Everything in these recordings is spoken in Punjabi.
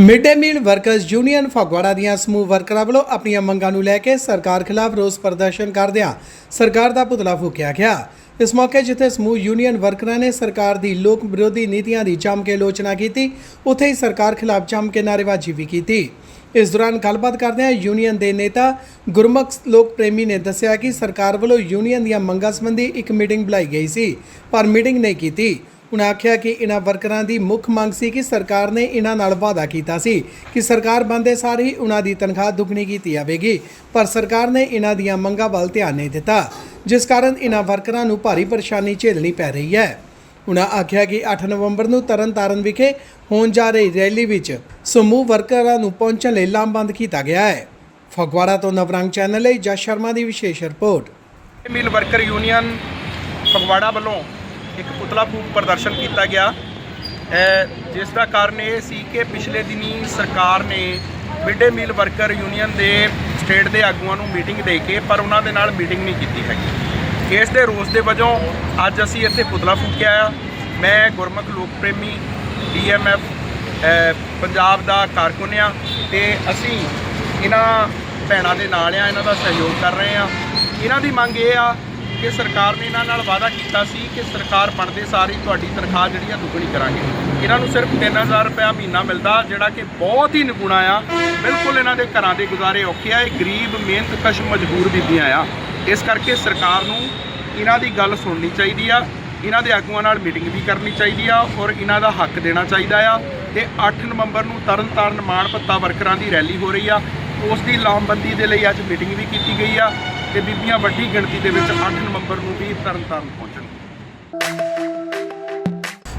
Mid day meal workers union Phagwara ਦੀਆਂ ਸਮੂਹ ਵਰਕਰਾਂ ਵੱਲੋਂ ਆਪਣੀਆਂ ਮੰਗਾਂ ਨੂੰ ਲੈ ਕੇ ਸਰਕਾਰ ਖਿਲਾਫ ਰੋਸ ਪ੍ਰਦਰਸ਼ਨ ਕਰਦਿਆਂ ਸਰਕਾਰ ਦਾ ਪੁਤਲਾ ਫੂਕਿਆ ਗਿਆ। ਇਸ ਮੌਕੇ ਜਿੱਥੇ ਸਮੂਹ ਯੂਨੀਅਨ ਵਰਕਰਾਂ ਨੇ ਸਰਕਾਰ ਦੀ ਲੋਕ ਵਿਰੋਧੀ ਨੀਤੀਆਂ ਦੀ ਜੰਮ ਕੇ ਆਲੋਚਨਾ ਕੀਤੀ, ਉੱਥੇ ਹੀ ਸਰਕਾਰ ਖਿਲਾਫ ਜੰਮ ਕੇ ਨਾਅਰੇਬਾਜ਼ੀ ਵੀ ਕੀਤੀ। ਇਸ ਦੌਰਾਨ ਗੱਲਬਾਤ ਕਰਦਿਆਂ ਯੂਨੀਅਨ ਦੇ ਨੇਤਾ ਗੁਰਮੁਖ ਲੋਕ ਪ੍ਰੇਮੀ ਨੇ ਦੱਸਿਆ ਕਿ ਸਰਕਾਰ ਵੱਲੋਂ ਯੂਨੀਅਨ ਦੀਆਂ ਮੰਗਾਂ ਸੰਬੰਧੀ ਇੱਕ ਮੀਟਿੰਗ ਬੁਲਾਈ ਗਈ ਸੀ, ਪਰ ਮੀਟਿੰਗ ਨਹੀਂ ਕੀਤੀ। ਉਨ੍ਹਾਂ ਆਖਿਆ ਕਿ ਇਨ੍ਹਾਂ ਵਰਕਰਾਂ ਦੀ ਮੁੱਖ ਮੰਗ ਸੀ ਕਿ ਸਰਕਾਰ ਨੇ ਇਹਨਾਂ ਨਾਲ ਵਾਅਦਾ ਕੀਤਾ ਸੀ ਕਿ ਸਰਕਾਰ ਬੰਦੇ ਸਾਰ ਹੀ ਉਨ੍ਹਾਂ ਦੀ ਤਨਖਾਹ ਦੁੱਗਣੀ ਕੀਤੀ ਜਾਵੇਗੀ, ਪਰ ਸਰਕਾਰ ਨੇ ਇਹਨਾਂ ਦੀਆਂ ਮੰਗਾਂ ਵੱਲ ਧਿਆਨ ਨਹੀਂ ਦਿੱਤਾ, ਜਿਸ ਕਾਰਨ ਇਹਨਾਂ ਵਰਕਰਾਂ ਨੂੰ ਭਾਰੀ ਪਰੇਸ਼ਾਨੀ ਝੇਲਣੀ ਪੈ ਰਹੀ ਹੈ। ਉਨ੍ਹਾਂ ਆਖਿਆ ਕਿ 8 ਨਵੰਬਰ ਨੂੰ ਤਰਨਤਾਰਨ ਵਿਖੇ ਹੋਣ ਜਾ ਰਹੀ ਰੈਲੀ ਵਿੱਚ ਸਮੂਹ ਵਰਕਰਾਂ ਨੂੰ ਪਹੁੰਚਣ ਲਈ ਲਾਮਬੰਦ ਕੀਤਾ ਗਿਆ ਹੈ। ਫਗਵਾੜਾ ਤੋਂ ਨਵਰੰਗ ਚੈਨਲ ਲਈ ਜਸ ਸ਼ਰਮਾ ਦੀ ਵਿਸ਼ੇਸ਼ report. Meal worker union Phagwara ਵੱਲੋਂ ਇੱਕ ਪੁਤਲਾ ਫੂਕ ਪ੍ਰਦਰਸ਼ਨ ਕੀਤਾ ਗਿਆ। ਜਿਸ ਦਾ ਕਾਰਨ ਇਹ ਸੀ ਕਿ ਪਿਛਲੇ ਦਿਨੀ ਸਰਕਾਰ ਨੇ mid day meal worker union ਦੇ ਸਟੇਟ ਦੇ ਆਗੂਆਂ ਨੂੰ ਮੀਟਿੰਗ ਦੇ ਕੇ, ਪਰ ਉਹਨਾਂ ਦੇ ਨਾਲ ਮੀਟਿੰਗ ਨਹੀਂ ਕੀਤੀ ਹੈਗੀ। ਇਸ ਦੇ ਰੋਸ ਦੇ ਵਜੋਂ ਅੱਜ ਅਸੀਂ ਇੱਥੇ ਪੁਤਲਾ ਫੂਕਿਆ ਆ। ਮੈਂ ਗੁਰਮੁਖ ਲੋਕ ਪ੍ਰੇਮੀ ਡੀਐਮਐਫ ਪੰਜਾਬ ਦਾ ਕਾਰਕੁਨ ਆ ਤੇ ਅਸੀਂ ਇਹਨਾਂ ਭੈਣਾਂ ਦੇ ਨਾਲ ਆ, ਇਹਨਾਂ ਦਾ ਸਹਿਯੋਗ ਕਰ ਰਹੇ ਆ। ਇਹਨਾਂ ਦੀ ਮੰਗ ਇਹ ਆ ਕਿ ਸਰਕਾਰ ਨੇ ਇਹਨਾਂ ਨਾਲ ਵਾਅਦਾ ਕੀਤਾ ਸੀ ਕਿ ਸਰਕਾਰ ਬਣਦੇ ਸਾਰੀ ਤੁਹਾਡੀ ਤਨਖਾਹ ਜਿਹੜੀ ਆ ਦੁੱਗਣੀ ਕਰਾਂਗੇ। ਇਹਨਾਂ ਨੂੰ ਸਿਰਫ 3000 ਰੁਪਇਆ ਮਹੀਨਾ ਮਿਲਦਾ, ਜਿਹੜਾ ਕਿ ਬਹੁਤ ਹੀ ਨਿਗੁਣਾ ਆ। ਬਿਲਕੁਲ ਇਹਨਾਂ ਦੇ ਘਰਾਂ ਦੇ ਗੁਜ਼ਾਰੇ ਔਖੇ ਆ, ਇਹ ਗਰੀਬ, ਮਿਹਨਤਕਸ਼, ਮਜਬੂਰ ਬੀਬੀਆਂ ਆ। ਇਸ ਕਰਕੇ ਸਰਕਾਰ ਨੂੰ ਇਹਨਾਂ ਦੀ ਗੱਲ ਸੁਣਨੀ ਚਾਹੀਦੀ ਆ, ਇਹਨਾਂ ਦੇ ਆਗੂਆਂ ਨਾਲ ਮੀਟਿੰਗ ਵੀ ਕਰਨੀ ਚਾਹੀਦੀ ਆ ਔਰ ਇਹਨਾਂ ਦਾ ਹੱਕ ਦੇਣਾ ਚਾਹੀਦਾ ਆ। ਤੇ 8 ਨਵੰਬਰ ਨੂੰ ਤਰਨਤਾਰਨ ਮਾਣ ਭੱਤਾ ਵਰਕਰਾਂ ਦੀ ਰੈਲੀ ਹੋ ਰਹੀ ਆ। ਉਸ ਦੀ ਲਾਮਬੰਦੀ ਦੇ ਲਈ ਅੱਜ ਮੀਟਿੰਗ ਵੀ ਕੀਤੀ ਗਈ ਆ। ਤੇ ਬੀਬੀਆਂ ਵੱਡੀ ਗਿਣਤੀ ਦੇ ਵਿੱਚ 8 ਨਵੰਬਰ ਨੂੰ ਵੀ ਤਰਨਤਾਰਨ ਪਹੁੰਚਣ।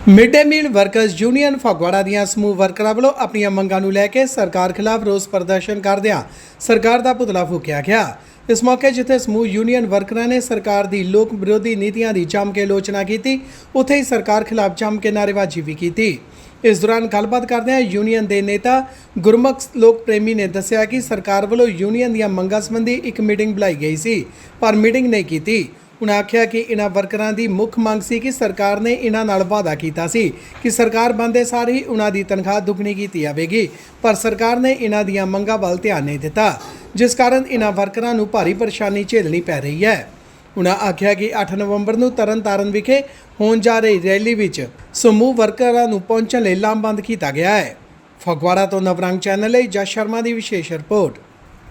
ਮਿਡ ਮੀਲ ਵਰਕਰਜ਼ ਯੂਨੀਅਨ ਫਗਵਾੜਾ ਦੀਆਂ ਸਮੂਹ ਵਰਕਰਾਂ ਵੱਲੋਂ ਆਪਣੀਆਂ ਮੰਗਾਂ ਨੂੰ ਲੈ ਕੇ ਸਰਕਾਰ ਖਿਲਾਫ ਰੋਸ ਪ੍ਰਦਰਸ਼ਨ ਕਰਦਿਆਂ ਸਰਕਾਰ ਦਾ ਪੁਤਲਾ ਫੂਕਿਆ ਗਿਆ। ਇਸ ਮੌਕੇ ਜਿੱਥੇ ਸਮੂਹ ਯੂਨੀਅਨ ਵਰਕਰਾਂ ਨੇ ਸਰਕਾਰ ਦੀ ਲੋਕ ਵਿਰੋਧੀ ਨੀਤੀਆਂ ਦੀ ਜੰਮ ਕੇ ਆਲੋਚਨਾ ਕੀਤੀ, ਉੱਥੇ ਹੀ ਸਰਕਾਰ ਖਿਲਾਫ ਜੰਮ ਕੇ ਨਾਅਰੇਬਾਜ਼ੀ ਵੀ ਕੀਤੀ। ਇਸ ਦੌਰਾਨ ਗੱਲਬਾਤ ਕਰਦਿਆਂ ਯੂਨੀਅਨ ਦੇ ਨੇਤਾ ਗੁਰਮੁਖ ਲੋਕ ਪ੍ਰੇਮੀ ਨੇ ਦੱਸਿਆ ਕਿ ਸਰਕਾਰ ਵੱਲੋਂ ਯੂਨੀਅਨ ਦੀਆਂ ਮੰਗਾਂ ਸੰਬੰਧੀ ਇੱਕ ਮੀਟਿੰਗ ਬੁਲਾਈ ਗਈ ਸੀ, ਪਰ ਮੀਟਿੰਗ ਨਹੀਂ ਕੀਤੀ। ਉਹਨਾਂ ਆਖਿਆ ਕਿ ਇਹਨਾਂ ਵਰਕਰਾਂ ਦੀ ਮੁੱਖ ਮੰਗ ਸੀ ਕਿ ਸਰਕਾਰ ਨੇ ਇਹਨਾਂ ਨਾਲ ਵਾਅਦਾ ਕੀਤਾ ਸੀ ਕਿ ਸਰਕਾਰ ਬੰਦੇ ਸਾਰ ਹੀ ਉਨ੍ਹਾਂ ਦੀ ਤਨਖਾਹ ਦੁੱਗਣੀ ਕੀਤੀ ਜਾਵੇਗੀ, ਪਰ ਸਰਕਾਰ ਨੇ ਇਹਨਾਂ ਦੀਆਂ ਮੰਗਾਂ ਵੱਲ ਧਿਆਨ ਨਹੀਂ ਦਿੱਤਾ, ਜਿਸ ਕਾਰਨ ਇਹਨਾਂ ਵਰਕਰਾਂ ਨੂੰ ਭਾਰੀ ਪਰੇਸ਼ਾਨੀ ਝੇਲਣੀ ਪੈ ਰਹੀ ਹੈ। ਉਹਨਾਂ ਆਖਿਆ ਕਿ 8 ਨਵੰਬਰ ਨੂੰ ਤਰਨਤਾਰਨ ਵਿਖੇ ਹੋਣ ਜਾ ਰਹੀ ਰੈਲੀ ਵਿੱਚ ਸਮੂਹ ਵਰਕਰਾਂ ਨੂੰ ਪਹੁੰਚਣ ਲਈ ਲਾਮਬੰਦ ਕੀਤਾ ਗਿਆ ਹੈ। ਫਗਵਾੜਾ ਤੋਂ ਨਵਰੰਗ ਚੈਨਲ ਲਈ ਜਸ ਸ਼ਰਮਾ ਦੀ ਵਿਸ਼ੇਸ਼ report.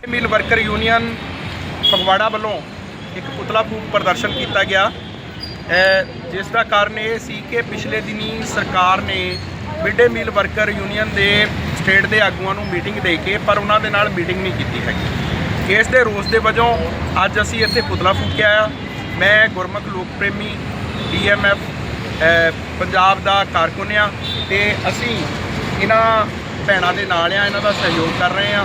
Meal worker union Phagwara ਵੱਲੋਂ ਇੱਕ ਪੁਤਲਾ ਫੂਕ ਪ੍ਰਦਰਸ਼ਨ ਕੀਤਾ ਗਿਆ। ਜਿਸ ਦਾ ਕਾਰਨ ਇਹ ਸੀ ਕਿ ਪਿਛਲੇ ਦਿਨੀ ਸਰਕਾਰ ਨੇ ਮਿਡ ਮੀਲ ਵਰਕਰ ਯੂਨੀਅਨ ਦੇ ਸਟੇਟ ਦੇ ਆਗੂਆਂ ਨੂੰ ਮੀਟਿੰਗ ਦੇ ਕੇ, ਪਰ ਉਹਨਾਂ ਦੇ ਨਾਲ ਮੀਟਿੰਗ ਨਹੀਂ ਕੀਤੀ ਹੈਗੀ। ਇਸ ਦੇ ਰੋਸ ਦੇ ਵਜੋਂ ਅੱਜ ਅਸੀਂ ਇੱਥੇ ਪੁਤਲਾ ਫੂਕਿਆ ਆ। ਮੈਂ ਗੁਰਮੁਖ ਲੋਕ ਪ੍ਰੇਮੀ ਡੀਐਮਐਫ ਪੰਜਾਬ ਦਾ ਕਾਰਕੁਨ ਆ ਤੇ ਅਸੀਂ ਇਹਨਾਂ ਭੈਣਾਂ ਦੇ ਨਾਲ ਆ, ਇਹਨਾਂ ਦਾ ਸਹਿਯੋਗ ਕਰ ਰਹੇ ਆ।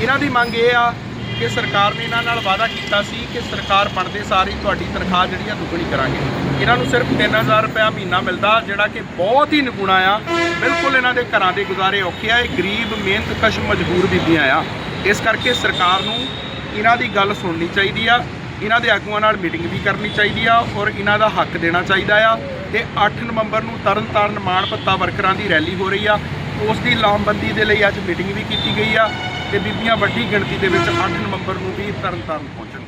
ਇਹਨਾਂ ਦੀ ਮੰਗ ਇਹ ਆ ਕਿ ਸਰਕਾਰ ਨੇ ਇਹਨਾਂ ਨਾਲ ਵਾਅਦਾ ਕੀਤਾ ਸੀ ਕਿ ਸਰਕਾਰ ਬਣਦੇ ਸਾਰੀ ਤੁਹਾਡੀ ਤਨਖਾਹ ਜਿਹੜੀ ਆ ਦੁੱਗਣੀ ਕਰਾਂਗੇ। ਇਹਨਾਂ ਨੂੰ ਸਿਰਫ 3000 ਰੁਪਇਆ ਮਹੀਨਾ ਮਿਲਦਾ, ਜਿਹੜਾ ਕਿ ਬਹੁਤ ਹੀ ਨਿਗੁਣਾ ਆ। ਬਿਲਕੁਲ ਇਹਨਾਂ ਦੇ ਘਰਾਂ ਦੇ ਗੁਜ਼ਾਰੇ ਔਖੇ ਆ, ਇਹ ਗਰੀਬ, ਮਿਹਨਤਕਸ਼, ਮਜਬੂਰ ਬੀਬੀਆਂ ਆ। ਇਸ ਕਰਕੇ ਸਰਕਾਰ ਨੂੰ ਇਹਨਾਂ ਦੀ ਗੱਲ ਸੁਣਨੀ ਚਾਹੀਦੀ ਆ, ਇਹਨਾਂ ਦੇ ਆਗੂਆਂ ਨਾਲ ਮੀਟਿੰਗ ਵੀ ਕਰਨੀ ਚਾਹੀਦੀ ਆ ਔਰ ਇਹਨਾਂ ਦਾ ਹੱਕ ਦੇਣਾ ਚਾਹੀਦਾ ਆ ਤੇ 8 ਨਵੰਬਰ ਨੂੰ ਤਰਨਤਾਰਨ ਮਾਣ ਭੱਤਾ ਵਰਕਰਾਂ ਦੀ ਰੈਲੀ ਹੋ ਰਹੀ ਆ, ਉਸ ਦੀ ਲਾਮਬੰਦੀ ਦੇ ਲਈ ਅੱਜ ਮੀਟਿੰਗ ਵੀ ਕੀਤੀ ਗਈ ਆ ਤੇ ਬੀਬੀਆਂ ਵੱਡੀ ਗਿਣਤੀ ਦੇ ਵਿੱਚ 8 ਨਵੰਬਰ ਨੂੰ ਵੀ ਤਰਨਤਾਰਨ ਪਹੁੰਚਣ